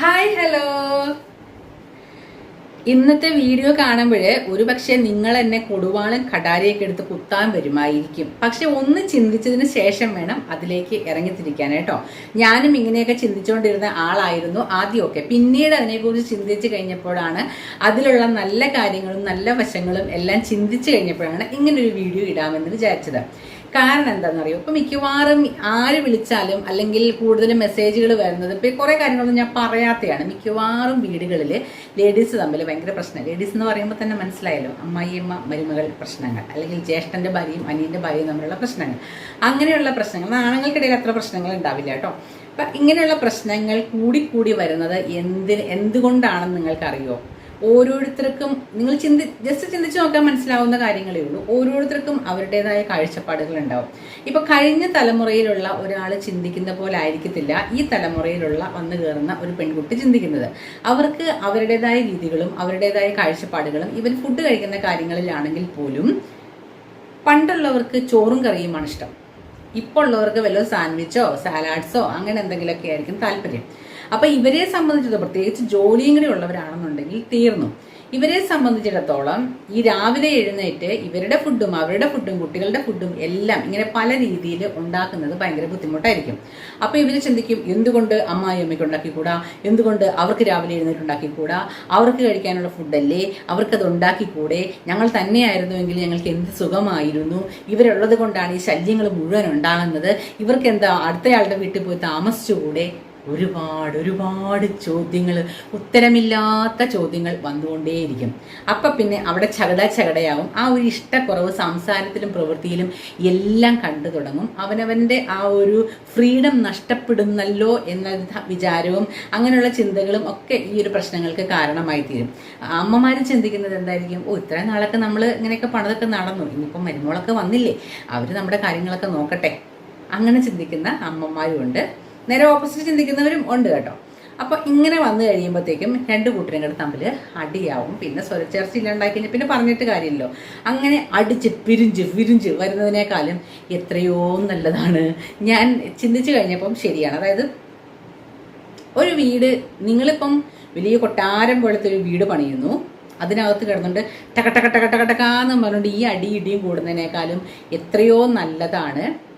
Hi hello ഇന്നത്തെ video കാണുമ്പോൾ ഒരു പക്ഷേ നിങ്ങൾ എന്നെ കൊടുവാളും കടാരിയൊക്കെ എടുത്ത് കുത്താൻ വരുമായിരിക്കും. പക്ഷെ ഒന്ന് ചിന്തിച്ചതിന് ശേഷം വേണം അതിലേക്ക് ഇറങ്ങിത്തിരിക്കാൻ കേട്ടോ. ഞാനും ഇങ്ങനെയൊക്കെ ചിന്തിച്ചുകൊണ്ടിരുന്ന ആളായിരുന്നു ആദ്യമൊക്കെ. പിന്നീട് അതിനെക്കുറിച്ച് ചിന്തിച്ചു കഴിഞ്ഞപ്പോഴാണ് അതിലുള്ള നല്ല കാര്യങ്ങളും നല്ല വശങ്ങളും എല്ലാം ചിന്തിച്ചു കഴിഞ്ഞപ്പോഴാണ് ഇങ്ങനൊരു വീഡിയോ ഇടാമെന്ന് വിചാരിച്ചത്. കാരണം എന്താണെന്നറിയോ? ഇപ്പൊ മിക്കവാറും ആര് വിളിച്ചാലും അല്ലെങ്കിൽ കൂടുതൽ മെസ്സേജുകൾ വരുന്നത് ഇപ്പൊ കുറെ കാര്യങ്ങളൊന്നും ഞാൻ പറയാത്തെയാണ്. മിക്കവാറും വീടുകളിൽ ലേഡീസ് തമ്മിൽ ഭയങ്കര പ്രശ്നം ലേഡീസ് എന്ന് പറയുമ്പോൾ തന്നെ മനസ്സിലായല്ലോ അമ്മായിയമ്മ മരുമകൾ പ്രശ്നങ്ങൾ. അല്ലെങ്കിൽ ജ്യേഷ്ഠന്റെ ഭാര്യയും അനിയന്റെ ഭാര്യയും തമ്മിലുള്ള പ്രശ്നങ്ങൾ. അങ്ങനെയുള്ള പ്രശ്നങ്ങൾ. ആണുങ്ങൾക്കിടയിൽ അത്ര പ്രശ്നങ്ങൾ ഉണ്ടാവില്ല കേട്ടോ. അപ്പൊ ഇങ്ങനെയുള്ള പ്രശ്നങ്ങൾ കൂടിക്കൂടി വരുന്നത് എന്തിന് എന്തുകൊണ്ടാണെന്ന് നിങ്ങൾക്കറിയോ? ഓരോരുത്തർക്കും നിങ്ങൾ ചിന്തി ജസ്റ്റ് ചിന്തിച്ച് നോക്കാൻ മനസ്സിലാവുന്ന കാര്യങ്ങളേ ഉള്ളൂ. ഓരോരുത്തർക്കും അവരുടേതായ കാഴ്ചപ്പാടുകൾ ഉണ്ടാവും ഇപ്പൊ കഴിഞ്ഞ തലമുറയിലുള്ള ഒരാൾ ചിന്തിക്കുന്ന പോലെ ആയിരിക്കത്തില്ല. ഈ തലമുറയിലുള്ള വന്നു കയറുന്ന ഒരു പെൺകുട്ടി ചിന്തിക്കുന്നത്. അവർക്ക് അവരുടേതായ രീതികളും അവരുടേതായ കാഴ്ചപ്പാടുകളും ഇവർ ഫുഡ് കഴിക്കുന്ന കാര്യങ്ങളിലാണെങ്കിൽ പോലും പണ്ടുള്ളവർക്ക് ചോറും കറിയുമാണ് ഇഷ്ടം. ഇപ്പോൾ ഉള്ളവർക്ക് വല്ല സാൻഡ്വിച്ചോ സാലാഡ്സോ അങ്ങനെ എന്തെങ്കിലുമൊക്കെ ആയിരിക്കും താല്പര്യം. അപ്പൊ ഇവരെ സംബന്ധിച്ചത് പ്രത്യേകിച്ച് ജോലിയും കൂടി ഉള്ളവരാണെന്നുണ്ടെങ്കിൽ തീർന്നു. ഇവരെ സംബന്ധിച്ചിടത്തോളം ഈ രാവിലെ എഴുന്നേറ്റ് ഇവരുടെ ഫുഡും അവരുടെ ഫുഡും കുട്ടികളുടെ ഫുഡും എല്ലാം ഇങ്ങനെ പല രീതിയിൽ ഉണ്ടാക്കുന്നത് ഭയങ്കര ബുദ്ധിമുട്ടായിരിക്കും. അപ്പൊ ഇവർ ചിന്തിക്കും എന്തുകൊണ്ട് അമ്മായി അമ്മയ്ക്ക് ഉണ്ടാക്കിക്കൂടാ? എന്തുകൊണ്ട് അവർക്ക് രാവിലെ എഴുന്നേറ്റ് ഉണ്ടാക്കിക്കൂടാ? അവർക്ക് കഴിക്കാനുള്ള ഫുഡല്ലേ അവർക്കത് ഉണ്ടാക്കിക്കൂടെ? ഞങ്ങൾ തന്നെയായിരുന്നുവെങ്കിൽ ഞങ്ങൾക്ക് എന്ത് സുഖമായിരുന്നു? ഇവരുള്ളത് കൊണ്ടാണ് ഈ ശല്യങ്ങൾ മുഴുവൻ ഉണ്ടാകുന്നത്. ഇവർക്ക് എന്താ അടുത്തയാളുടെ വീട്ടിൽ പോയി താമസിച്ചുകൂടെ? ഒരുപാട് ഒരുപാട് ചോദ്യങ്ങൾ ഉത്തരമില്ലാത്ത ചോദ്യങ്ങൾ വന്നുകൊണ്ടേയിരിക്കും. അപ്പം പിന്നെ അവിടെ ചകട ചകടയാവും. ആ ഒരു ഇഷ്ടക്കുറവ് സംസാരത്തിലും പ്രവൃത്തിയിലും എല്ലാം കണ്ടു തുടങ്ങും. അവനവന്റെ ആ ഒരു ഫ്രീഡം നഷ്ടപ്പെടുന്നല്ലോ എന്ന വിചാരവും അങ്ങനെയുള്ള ചിന്തകളും ഒക്കെ ഈ ഒരു പ്രശ്നങ്ങൾക്ക് കാരണമായി തീരും. അമ്മമാർ ചിന്തിക്കുന്നത് എന്തായിരിക്കും? ഓ ഇത്രയും നാളൊക്കെ നമ്മൾ ഇങ്ങനെയൊക്കെ പണിതൊക്കെ നടന്നു. ഇനിയിപ്പം മരുമോളൊക്കെ വന്നില്ലേ? അവർ നമ്മുടെ കാര്യങ്ങളൊക്കെ നോക്കട്ടെ. അങ്ങനെ ചിന്തിക്കുന്ന അമ്മമാരും ഉണ്ട് നേരെ ഓപ്പോസിറ്റ് ചിന്തിക്കുന്നവരും ഉണ്ട് കേട്ടോ. അപ്പൊ ഇങ്ങനെ വന്നു കഴിയുമ്പോഴത്തേക്കും രണ്ട് കൂട്ടരും കൂടെ തമ്മിൽ അടിയാവും. പിന്നെ സ്വരച്ചേർച്ച ഇല്ലാണ്ടാക്കി പിന്നെ പറഞ്ഞിട്ട് കാര്യമില്ലല്ലോ. അങ്ങനെ അടിച്ച് പിരിഞ്ച് വിരിഞ്ച് വരുന്നതിനേക്കാളും എത്രയോ നല്ലതാണ്. ഞാൻ ചിന്തിച്ചു കഴിഞ്ഞപ്പം ശരിയാണ്. അതായത് ഒരു വീട് നിങ്ങളിപ്പം വലിയ കൊട്ടാരം പോലത്തെ ഒരു വീട് പണിയുന്നു. അതിനകത്ത് കിടന്നുകൊണ്ട് ടക ടക ടക ടക ടകാന്ന് പറഞ്ഞുകൊണ്ട് ഈ അടി ഇടിയും കൂടുന്നതിനേക്കാളും എത്രയോ നല്ലതാണ്.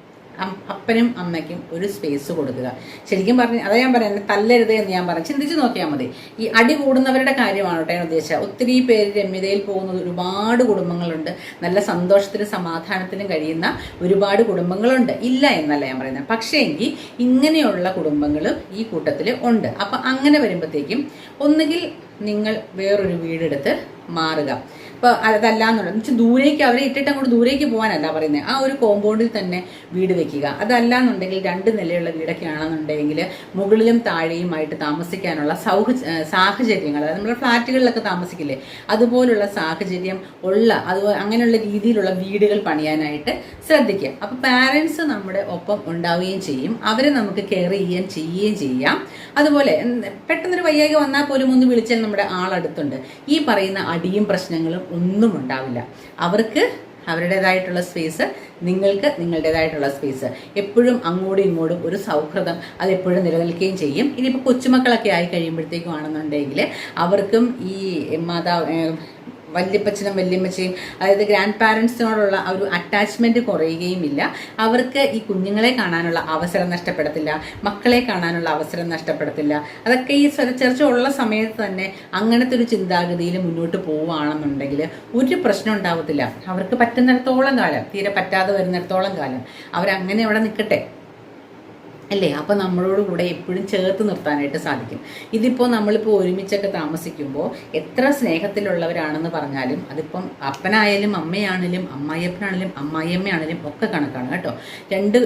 അപ്പനും അമ്മയ്ക്കും ഒരു സ്പേസ് കൊടുക്കുക. ശരിക്കും പറഞ്ഞ് അതാ ഞാൻ പറയാം എന്നെ തല്ലരുത് എന്ന് ഞാൻ പറഞ്ഞു. ചിന്തിച്ച് നോക്കിയാൽ മതി. ഈ അടി കൂടുന്നവരുടെ കാര്യമാണ് കേട്ടോ ഞാൻ ഉദ്ദേശിച്ചത്. ഒത്തിരി പേര് രമ്യതയിൽ പോകുന്നത് ഒരുപാട് കുടുംബങ്ങളുണ്ട്. നല്ല സന്തോഷത്തിലും സമാധാനത്തിലും കഴിയുന്ന ഒരുപാട് കുടുംബങ്ങളുണ്ട്. ഇല്ല എന്നല്ല ഞാൻ പറയുന്നത് പക്ഷേ എങ്കിൽ ഇങ്ങനെയുള്ള കുടുംബങ്ങളും ഈ കൂട്ടത്തിൽ ഉണ്ട്. അപ്പം അങ്ങനെ വരുമ്പോഴത്തേക്കും ഒന്നുകിൽ നിങ്ങൾ വേറൊരു വീടെടുത്ത് മാറുക. ഇപ്പൊ അതല്ല എന്നുള്ളത്. വെച്ചാൽ ദൂരേക്ക് അവരെ ഇട്ടിട്ട് അങ്ങോട്ട് ദൂരേക്ക് പോകാനല്ല പറയുന്നത് ആ ഒരു കോമ്പൗണ്ടിൽ തന്നെ വീട് വെക്കുക. അതല്ല എന്നുണ്ടെങ്കിൽ രണ്ട് നിലയുള്ള വീടൊക്കെ ആണെന്നുണ്ടെങ്കിൽ മുകളിലും താഴെയുമായിട്ട് താമസിക്കാനുള്ള സൗഹ സാഹചര്യങ്ങൾ. അതായത് നമ്മുടെ ഫ്ലാറ്റുകളിലൊക്കെ താമസിക്കില്ലേ? അതുപോലുള്ള സാഹചര്യം ഉള്ള അത് അങ്ങനെയുള്ള രീതിയിലുള്ള വീടുകൾ പണിയാനായിട്ട് ശ്രദ്ധിക്കുക. അപ്പോൾ പാരൻസ് നമ്മുടെ ഒപ്പം ഉണ്ടാവുകയും ചെയ്യും. അവരെ നമുക്ക് കെയർ ചെയ്യാൻ ചെയ്യുകയും ചെയ്യാം. അതുപോലെ പെട്ടെന്നൊരു വയ്യായ്ക വന്നാൽ പോലും ഒന്ന് വിളിച്ചാൽ നമ്മുടെ ആളടുത്തുണ്ട്. ഈ പറയുന്ന അടിയും പ്രശ്നങ്ങളും ഒന്നും ഉണ്ടാവില്ല. അവർക്ക് അവരുടേതായിട്ടുള്ള സ്പേസ് നിങ്ങൾക്ക് നിങ്ങളുടേതായിട്ടുള്ള സ്പേസ് എപ്പോഴും അങ്ങോട്ടും ഇങ്ങോട്ടും ഒരു സൗഹൃദം അത് എപ്പോഴും നിലനിൽക്കുകയും ചെയ്യും. ഇനിയിപ്പോൾ കൊച്ചുമക്കളൊക്കെ ആയി കഴിയുമ്പോഴത്തേക്കും ആണെന്നുണ്ടെങ്കിൽ അവർക്കും ഈ മാതാവ് വല്യപ്പച്ചനും വല്യമ്മച്ചയും അതായത് ഗ്രാൻഡ് പാരൻസിനോടുള്ള ഒരു അറ്റാച്ച്മെന്റ് കുറയുകയും ഇല്ല അവർക്ക് ഈ കുഞ്ഞുങ്ങളെ കാണാനുള്ള അവസരം നഷ്ടപ്പെടത്തില്ല മക്കളെ കാണാനുള്ള അവസരം നഷ്ടപ്പെടത്തില്ല. അതൊക്കെ ഈ സ്വരച്ചേർച്ച ഉള്ള സമയത്ത് തന്നെ അങ്ങനത്തെ ഒരു ചിന്താഗതിയിൽ മുന്നോട്ട് പോവുകയാണെന്നുണ്ടെങ്കിൽ ഒരു പ്രശ്നം ഉണ്ടാവത്തില്ല. അവർക്ക് പറ്റുന്നിടത്തോളം കാലം തീരെ പറ്റാതെ വരുന്നിടത്തോളം കാലം. അവരങ്ങനെ അവിടെ നിൽക്കട്ടെ. അല്ലേ? അപ്പോൾ നമ്മളോട് കൂടെ എപ്പോഴും ചേർത്ത് നിർത്താനായിട്ട് സാധിക്കും. ഇതിപ്പോൾ നമ്മളിപ്പോൾ ഒരുമിച്ചൊക്കെ താമസിക്കുമ്പോൾ എത്ര സ്നേഹത്തിലുള്ളവരാണെന്ന് പറഞ്ഞാലും അതിപ്പം അപ്പനായാലും അമ്മയാണെങ്കിലും അമ്മായിയപ്പനാണെങ്കിലും അമ്മായിയമ്മയാണെങ്കിലും ഒക്കെ കണക്കാണ് കേട്ടോ. രണ്ട്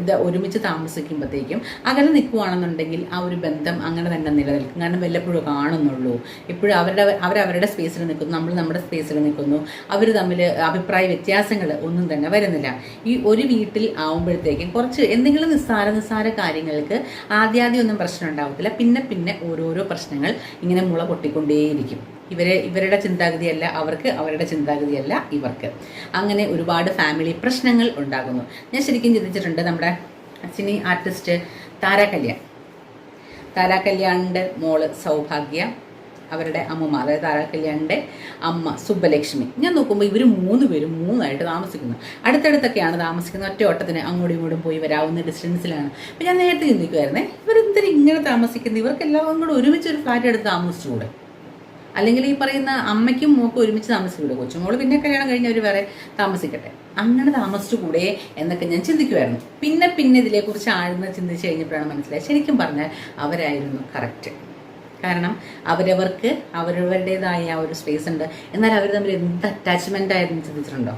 ഇത് ഒരുമിച്ച് താമസിക്കുമ്പോഴത്തേക്കും അകലെ നിൽക്കുവാണെന്നുണ്ടെങ്കിൽ ആ ഒരു ബന്ധം അങ്ങനെ തന്നെ നിലനിൽക്കും. കാരണം വല്ലപ്പോഴും കാണുന്നുള്ളൂ. ഇപ്പോഴും അവരുടെ അവരവരുടെ സ്പേസിൽ നിൽക്കുന്നു നമ്മൾ നമ്മുടെ സ്പേസിൽ നിൽക്കുന്നു. അവർ തമ്മിൽ അഭിപ്രായ വ്യത്യാസങ്ങൾ ഒന്നും തന്നെ വരുന്നില്ല. ഈ ഒരു വീട്ടിൽ ആവുമ്പോഴത്തേക്കും കുറച്ച് എന്തെങ്കിലും നിസ്സാര നിസ്സാര കാര്യങ്ങൾക്ക് ആദ്യാദ്യം ഒന്നും പ്രശ്നം ഉണ്ടാവത്തില്ല. പിന്നെ പിന്നെ ഓരോരോ പ്രശ്നങ്ങൾ ഇങ്ങനെ മുള പൊട്ടിക്കൊണ്ടേയിരിക്കും. ഇവരെ ഇവരുടെ ചിന്താഗതിയല്ല അവർക്ക് അവരുടെ ചിന്താഗതിയല്ല ഇവർക്ക്. അങ്ങനെ ഒരുപാട് ഫാമിലി പ്രശ്നങ്ങൾ ഉണ്ടാകുന്നു. ഞാൻ ശരിക്കും ചിന്തിച്ചിട്ടുണ്ട് നമ്മുടെ സിനി ആർട്ടിസ്റ്റ് താര കല്യാൺ താരാ കല്യാണിന്റെ മോൾ സൗഭാഗ്യ അവരുടെ അമ്മമ്മ അതായത് താരാ കല്യാണിന്റെ അമ്മ സുബ്ബലക്ഷ്മി. ഞാൻ നോക്കുമ്പോൾ ഇവർ മൂന്ന് പേരും മൂന്നായിട്ട് താമസിക്കുന്നു. അടുത്തടുത്തൊക്കെയാണ് താമസിക്കുന്നത്. ഒറ്റ ഓട്ടത്തിന് അങ്ങോട്ടും ഇങ്ങോട്ടും പോയി വരാവുന്ന ഡിസ്റ്റൻസിലാണ് അപ്പം ഞാൻ നേരത്തെ ചിന്തിക്കുമായിരുന്നേ ഇവരെന്തിനും ഇങ്ങനെ താമസിക്കുന്നത്? ഇവർക്ക് എല്ലാവരും കൂടെ ഒരുമിച്ച് ഒരു ഫ്ലാറ്റ് എടുത്ത് താമസിച്ചുകൂടെ? അല്ലെങ്കിൽ ഈ പറയുന്ന അമ്മയ്ക്കും മോക്കും ഒരുമിച്ച് താമസിക്കൂടെ കൊച്ചുമോൾ പിന്നെ കല്യാണം കഴിഞ്ഞ് അവർ വേറെ താമസിക്കട്ടെ. അങ്ങനെ താമസിച്ചുകൂടെ എന്നൊക്കെ ഞാൻ ചിന്തിക്കുമായിരുന്നു പിന്നെ പിന്നെ ഇതിനെക്കുറിച്ച് ആഴ്ന്ന് ചിന്തിച്ച് കഴിഞ്ഞപ്പോഴാണ് മനസ്സിലായത്. ശരിക്കും പറഞ്ഞാൽ അവരായിരുന്നു കറക്റ്റ് കാരണം അവരവർക്ക് അവരവരുടേതായ ഒരു സ്പേസ് ഉണ്ട്. എന്നാൽ അവർ തമ്മിൽ എന്ത് അറ്റാച്ച്മെന്റ് ആയിരുന്നു ചിന്തിച്ചിട്ടുണ്ടോ?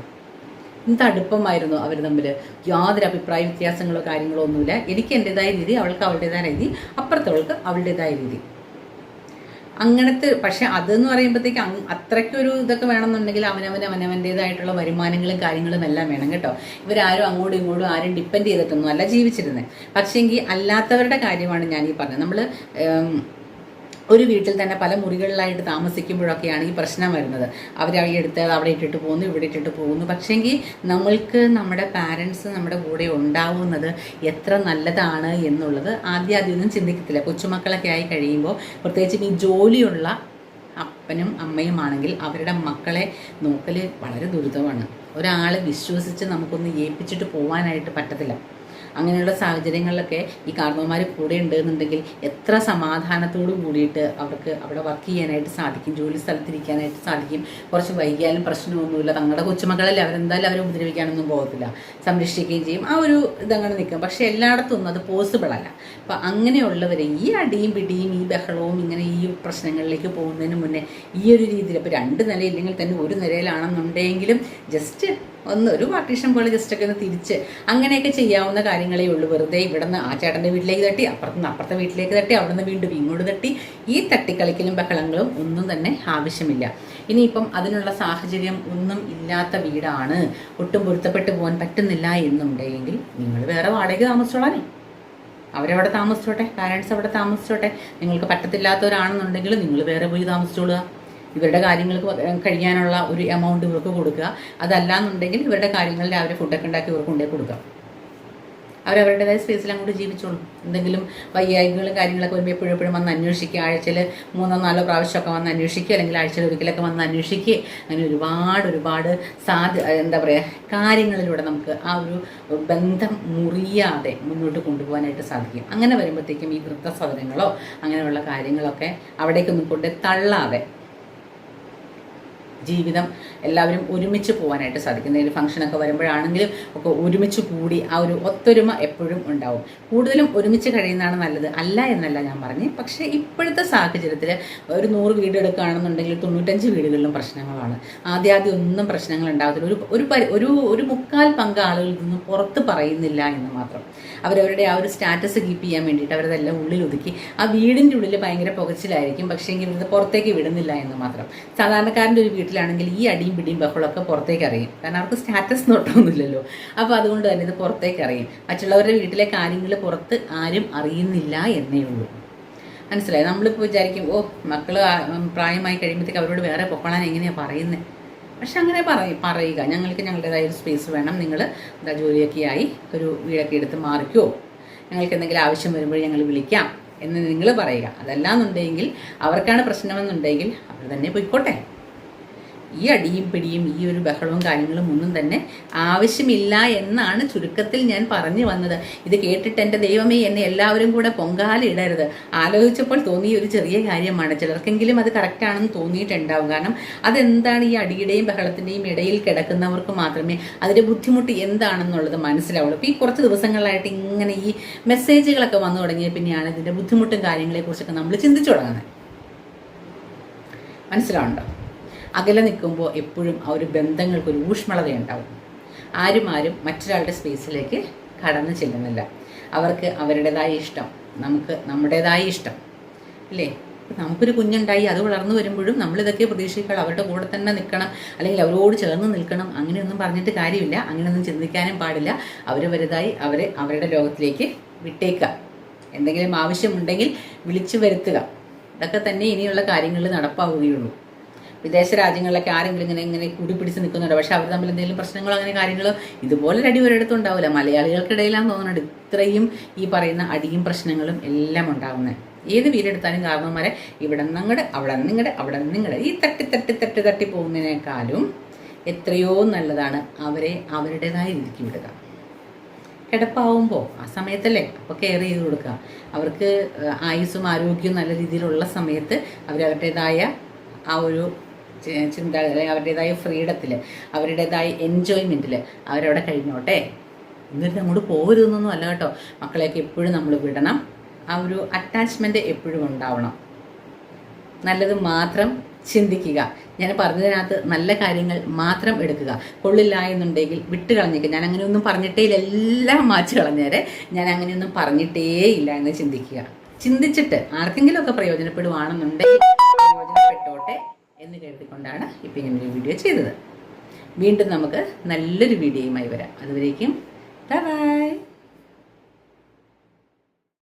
എന്ത് അടുപ്പമായിരുന്നു അവർ തമ്മിൽ? യാതൊരു അഭിപ്രായ വ്യത്യാസങ്ങളോ കാര്യങ്ങളോ ഒന്നുമില്ല. എനിക്ക് എന്റെതായ രീതി അവൾക്ക് അവളുടേതായ രീതി അപ്പുറത്തവൾക്ക് അവളുടേതായ രീതി. അങ്ങനത്തെ പക്ഷെ അതെന്ന് പറയുമ്പോഴത്തേക്ക് അത്രയ്ക്കൊരു ഇതൊക്കെ വേണമെന്നുണ്ടെങ്കിൽ അവനവൻ അവനവന്റേതായിട്ടുള്ള വരുമാനങ്ങളും കാര്യങ്ങളും എല്ലാം വേണം കേട്ടോ. ഇവരാരും അങ്ങോട്ടും ഇങ്ങോട്ടും ആരും ഡിപ്പെൻഡ് ചെയ്തിട്ടൊന്നും അല്ല ജീവിച്ചിരുന്നത് പക്ഷേങ്കിൽ അല്ലാത്തവരുടെ കാര്യമാണ് ഞാൻ ഈ പറഞ്ഞത്. നമ്മൾ ഒരു വീട്ടിൽ തന്നെ പല മുറികളിലായിട്ട് താമസിക്കുമ്പോഴൊക്കെയാണ് ഈ പ്രശ്നം വരുന്നത്. അവർ അവിടെ എടുത്ത് അവിടെ ഇട്ടിട്ട് പോകുന്നു ഇവിടെ ഇട്ടിട്ട് പോകുന്നു. പക്ഷേങ്കിൽ നമ്മൾക്ക് നമ്മുടെ പാരൻസ് നമ്മുടെ കൂടെ ഉണ്ടാവുന്നത് എത്ര നല്ലതാണ് എന്നുള്ളത് ആദ്യം ആദ്യമൊന്നും ചിന്തിക്കത്തില്ല. കൊച്ചുമക്കളൊക്കെ ആയി കഴിയുമ്പോൾ പ്രത്യേകിച്ച് ഈ ജോലിയുള്ള അപ്പനും അമ്മയുമാണെങ്കിൽ അവരുടെ മക്കളെ നോക്കൽ വളരെ ദുരിതമാണ്. ഒരാളെ വിശ്വസിച്ച് നമുക്കൊന്ന് ഏൽപ്പിച്ചിട്ട് പോകാനായിട്ട് പറ്റത്തില്ല. അങ്ങനെയുള്ള സാഹചര്യങ്ങളിലൊക്കെ ഈ കാർമ്മമാർ കൂടെ ഉണ്ടെന്നുണ്ടെങ്കിൽ എത്ര സമാധാനത്തോടു കൂടിയിട്ട് അവർക്ക് അവിടെ വർക്ക് ചെയ്യാനായിട്ട് സാധിക്കും ജോലി സ്ഥലത്തിരിക്കാനായിട്ട് സാധിക്കും. കുറച്ച് വൈകിയാലും പ്രശ്നമൊന്നുമില്ല. തങ്ങളുടെ കൊച്ചുമക്കളല്ലേ അവരെന്തായാലും അവരെ ഉപദ്രവിക്കാനൊന്നും പോകത്തില്ല. സംരക്ഷിക്കുകയും ചെയ്യും. ആ ഒരു ഇതങ്ങനെ നിൽക്കും. പക്ഷേ എല്ലായിടത്തും ഒന്നും അത് പോസിബിൾ അല്ല. അപ്പം അങ്ങനെയുള്ളവരെ ഈ അടിയും പിടിയും ഈ ബഹളവും ഇങ്ങനെ ഈ പ്രശ്നങ്ങളിലേക്ക് പോകുന്നതിന് മുന്നേ ഈ ഒരു രീതിയിൽ ഇപ്പോൾ രണ്ട് നിലയില്ലെങ്കിൽ തന്നെ ഒരു നിലയിലാണെന്നുണ്ടെങ്കിലും ജസ്റ്റ് ഒന്ന് ഒരു പാർട്ടീഷൻ പോലെ ജസ്റ്റ് ഒക്കെ ഒന്ന് തിരിച്ച് അങ്ങനെയൊക്കെ ചെയ്യാവുന്ന കാര്യങ്ങളേ ഉള്ളൂ. വെറുതെ ഇവിടെ നിന്ന് ആ ചേട്ടന്റെ വീട്ടിലേക്ക് തട്ടി അപ്പുറത്തുനിന്ന് അപ്പുറത്തെ വീട്ടിലേക്ക് തട്ടി അവിടെ നിന്ന് വീണ്ടും ഇങ്ങോട്ട് തട്ടി. ഈ തട്ടിക്കളിക്കലും ബഹളങ്ങളും ഒന്നും തന്നെ ആവശ്യമില്ല. ഇനിയിപ്പം അതിനുള്ള സാഹചര്യം ഒന്നും ഇല്ലാത്ത വീടാണ്. ഒട്ടും പൊരുത്തപ്പെട്ടു പോകാൻ പറ്റുന്നില്ല എന്നുണ്ടെങ്കിൽ നിങ്ങൾ വേറെ വാടകയ്ക്ക് താമസിച്ചോളാനേ അവരവിടെ താമസിച്ചോട്ടെ പാരൻസ് അവിടെ താമസിച്ചോട്ടെ. നിങ്ങൾക്ക് പറ്റത്തില്ലാത്തവരാണെന്നുണ്ടെങ്കിൽ നിങ്ങൾ വേറെ പോയി താമസിച്ചോളുക. ഇവരുടെ കാര്യങ്ങൾക്ക് കഴിയാനുള്ള ഒരു എമൗണ്ട് ഇവർക്ക് കൊടുക്കുക. അതല്ല എന്നുണ്ടെങ്കിൽ ഇവരുടെ കാര്യങ്ങളിൽ അവരെ ഫുഡൊക്കെ ഉണ്ടാക്കി ഇവർക്ക് കൊണ്ടേ കൊടുക്കുക അവരവരുടേതായ സ്പേസിൽ അങ്ങോട്ട് ജീവിച്ചോളും. എന്തെങ്കിലും വയ്യായികളും കാര്യങ്ങളൊക്കെ വരുമ്പോൾ എപ്പോഴും എപ്പോഴും വന്ന് അന്വേഷിക്കുക. ആഴ്ചയിൽ മൂന്നോ നാലോ പ്രാവശ്യമൊക്കെ വന്ന് അന്വേഷിക്കുക. അല്ലെങ്കിൽ ആഴ്ചയിൽ ഒരിക്കലൊക്കെ വന്ന് അന്വേഷിക്കുക. അങ്ങനെ ഒരുപാട് ഒരുപാട് സാധ്യ എന്താ പറയുക കാര്യങ്ങളിലൂടെ നമുക്ക് ആ ഒരു ബന്ധം മുറിയാതെ മുന്നോട്ട് കൊണ്ടുപോകാനായിട്ട് സാധിക്കും. അങ്ങനെ വരുമ്പോഴത്തേക്കും ഈ വൃദ്ധസദനങ്ങളോ അങ്ങനെയുള്ള കാര്യങ്ങളൊക്കെ അവിടേക്കൊന്നും കൊണ്ട് തള്ളാതെ ജീവിതം എല്ലാവരും ഒരുമിച്ച് പോകാനായിട്ട് സാധിക്കും. എന്തെങ്കിലും ഫംഗ്ഷനൊക്കെ വരുമ്പോഴാണെങ്കിലും ഒക്കെ ഒരുമിച്ച് കൂടി ആ ഒരു ഒത്തൊരുമ എപ്പോഴും ഉണ്ടാവും. കൂടുതലും ഒരുമിച്ച് കഴിയുന്നതാണ് നല്ലത്. അല്ല എന്നല്ല ഞാൻ പറഞ്ഞു. പക്ഷേ ഇപ്പോഴത്തെ സാഹചര്യത്തിൽ ഒരു നൂറ് വീട് എടുക്കുകയാണെന്നുണ്ടെങ്കിൽ തൊണ്ണൂറ്റഞ്ച് വീടുകളിലും പ്രശ്നങ്ങളാണ്. ആദ്യാദ്യം ഒന്നും പ്രശ്നങ്ങൾ ഉണ്ടാകത്തില്ല ഒരു ഒരു ഒരു ഒരു മുക്കാൽ പങ്ക് ആളുകളിൽ നിന്നും പുറത്ത് പറയുന്നില്ല എന്ന് മാത്രം. അവരവരുടെ ആ ഒരു സ്റ്റാറ്റസ് കീപ്പ് ചെയ്യാൻ വേണ്ടിയിട്ട് അവരതെല്ലാം ഉള്ളിൽ ഒതുക്കി. ആ വീടിന്റെ ഉള്ളിൽ ഭയങ്കര പുകച്ചിലായിരിക്കും. പക്ഷേ എങ്കിൽ ഇത് പുറത്തേക്ക് വിടുന്നില്ല എന്ന് മാത്രം. സാധാരണക്കാരന്റെ ഒരു വീട്ടിലാണെങ്കിൽ ഈ അടിയും പിടിയും ബഹളമൊക്കെ പുറത്തേക്ക് അറിയും. കാരണം അവർക്ക് സ്റ്റാറ്റസ് നോട്ടമൊന്നുമില്ലല്ലോ. അപ്പോൾ അതുകൊണ്ട് തന്നെ ഇത് പുറത്തേക്ക് അറിയും. മറ്റുള്ളവരുടെ വീട്ടിലെ കാര്യങ്ങൾ പുറത്ത് ആരും അറിയുന്നില്ല എന്നേ ഉള്ളൂ. മനസ്സിലായി? നമ്മളിപ്പോൾ വിചാരിക്കും ഓ മക്കൾ പ്രായമായി കഴിയുമ്പോഴത്തേക്ക് അവരോട് വേറെ പൊക്കോളാൻ എങ്ങനെയാണ് പറയുന്നത് പക്ഷെ അങ്ങനെ പറയും പറയുക. ഞങ്ങൾക്ക് ഞങ്ങളുടേതായ ഒരു സ്പേസ് വേണം. നിങ്ങൾ എന്താ ജോലിയൊക്കെ ആയി ഒരു വീടൊക്കെ എടുത്ത് മാറിക്കോ. ഞങ്ങൾക്ക് എന്തെങ്കിലും ആവശ്യം വരുമ്പോൾ ഞങ്ങൾ വിളിക്കാം എന്ന് നിങ്ങൾ പറയുക. അതല്ലാന്നുണ്ടെങ്കിൽ അവർക്കാണ് പ്രശ്നമെന്നുണ്ടെങ്കിൽ അവർ തന്നെ പൊയ്ക്കോട്ടെ. ഈ അടിയും പിടിയും ഈ ഒരു ബഹളവും കാര്യങ്ങളും ഒന്നും തന്നെ ആവശ്യമില്ല എന്നാണ് ചുരുക്കത്തിൽ ഞാൻ പറഞ്ഞു വന്നത്. ഇത് കേട്ടിട്ട് എന്റെ ദൈവമേ എന്നെ എല്ലാവരും കൂടെ പൊങ്കാലിടരുത് ആലോചിച്ചപ്പോൾ തോന്നിയ ഒരു ചെറിയ കാര്യമാണ്. ചിലർക്കെങ്കിലും അത് കറക്റ്റാണെന്ന് തോന്നിയിട്ടുണ്ടാവും. കാരണം അതെന്താണ് ഈ അടിയുടെയും ബഹളത്തിന്റെയും ഇടയിൽ കിടക്കുന്നവർക്ക് മാത്രമേ അതിന്റെ ബുദ്ധിമുട്ട് എന്താണെന്നുള്ളത് മനസ്സിലാവുള്ളൂ. ഇപ്പോൾ ഈ കുറച്ച് ദിവസങ്ങളായിട്ട് ഇങ്ങനെ ഈ മെസ്സേജുകളൊക്കെ വന്നു തുടങ്ങിയ പിന്നെയാണ് ഇതിന്റെ ബുദ്ധിമുട്ടും കാര്യങ്ങളെക്കുറിച്ചൊക്കെ നമ്മൾ ചിന്തിച്ചു തുടങ്ങുന്നത് മനസ്സിലാവുണ്ടോ അകലെ നിൽക്കുമ്പോൾ എപ്പോഴും ആ ഒരു ബന്ധങ്ങൾക്ക് ഒരു ഊഷ്മളതയുണ്ടാവും ആരും ആരും മറ്റൊരാളുടെ സ്പേസിലേക്ക് കടന്നു ചെല്ലുന്നില്ല. അവർക്ക് അവരുടേതായ ഇഷ്ടം നമുക്ക് നമ്മുടേതായ ഇഷ്ടം അല്ലേ? നമുക്കൊരു കുഞ്ഞുണ്ടായി അത് വളർന്നു വരുമ്പോഴും നമ്മളിതൊക്കെ പ്രതീക്ഷിക്കണം അവരുടെ കൂടെ തന്നെ നിൽക്കണം അല്ലെങ്കിൽ അവരോട് ചേർന്ന് നിൽക്കണം അങ്ങനെയൊന്നും പറഞ്ഞിട്ട് കാര്യമില്ല. അങ്ങനെയൊന്നും ചിന്തിക്കാനും പാടില്ല. അവർ വലുതായി അവരെ അവരുടെ ലോകത്തിലേക്ക് വിട്ടേക്കുക. എന്തെങ്കിലും ആവശ്യമുണ്ടെങ്കിൽ വിളിച്ചു വരുത്തുക. ഇതൊക്കെ തന്നെ ഇനിയുള്ള കാര്യങ്ങളിൽ നടപ്പാവുകയുള്ളൂ. വിദേശ രാജ്യങ്ങളിലൊക്കെ ആരെങ്കിലും ഇങ്ങനെ ഇങ്ങനെ കൂടി പിടിച്ച് നിൽക്കുന്നുണ്ട്. പക്ഷെ അവർ തമ്മിൽ എന്തെങ്കിലും പ്രശ്നങ്ങളോ അങ്ങനെ കാര്യങ്ങളോ ഇതുപോലെ അടി ഒരിടത്തും ഉണ്ടാവില്ല. മലയാളികൾക്കിടയിലാന്ന് തോന്നുന്നുണ്ട് ഇത്രയും ഈ പറയുന്ന അടിയും പ്രശ്നങ്ങളും എല്ലാം ഉണ്ടാകുന്നത് ഏത് വീടെടുത്താലും കാരണവന്മാരെ ഇവിടെ നിങ്ങളുടെ അവിടെ നിങ്ങടെ അവിടെ നിങ്ങടെ ഈ തട്ടി തട്ടി തട്ടി തട്ടി പോകുന്നതിനേക്കാളും എത്രയോ നല്ലതാണ് അവരെ അവരുടേതായ രീതിക്ക് വിടുക. കിടപ്പാവുമ്പോൾ ആ സമയത്തല്ലേ അപ്പോൾ കെയർ ചെയ്ത് കൊടുക്കുക. അവർക്ക് ആയുസ്സും ആരോഗ്യവും നല്ല രീതിയിലുള്ള സമയത്ത് അവരവരുടേതായ ആ ഒരു ചിന്ത അല്ലെങ്കിൽ അവരുടേതായ ഫ്രീഡത്തിൽ അവരുടേതായ എൻജോയ്മെന്റിൽ അവരവിടെ കഴിഞ്ഞോട്ടെ. എന്നിട്ട് അങ്ങോട്ട് പോകരുതെന്നൊന്നും അല്ല കേട്ടോ. മക്കളെയൊക്കെ എപ്പോഴും നമ്മൾ വിടണം. ആ ഒരു അറ്റാച്ച്മെന്റ് എപ്പോഴും ഉണ്ടാവണം. നല്ലത് മാത്രം ചിന്തിക്കുക. ഞാൻ പറഞ്ഞതിനകത്ത് നല്ല കാര്യങ്ങൾ മാത്രം എടുക്കുക. കൊള്ളില്ല എന്നുണ്ടെങ്കിൽ വിട്ട് കളഞ്ഞേക്കുക ഞാൻ അങ്ങനെയൊന്നും പറഞ്ഞിട്ടേ ഇല്ല. എല്ലാം മാച്ച് കളഞ്ഞേരെ. ഞാൻ അങ്ങനെയൊന്നും പറഞ്ഞിട്ടേ ഇല്ല എന്ന് ചിന്തിക്കുക. ചിന്തിച്ചിട്ട് ആർക്കെങ്കിലുമൊക്കെ പ്രയോജനപ്പെടുവാണെന്നുണ്ടെങ്കിൽ പ്രയോജനപ്പെട്ടോട്ടെ. എന്ന് കരുതിക്കൊണ്ടാണ് ഇപ്പം ഇങ്ങനെ ഒരു വീഡിയോ ചെയ്തത്. വീണ്ടും നമുക്ക് നല്ലൊരു വീഡിയോയുമായി വരാം. അതുവരേക്കും ബൈ ബൈ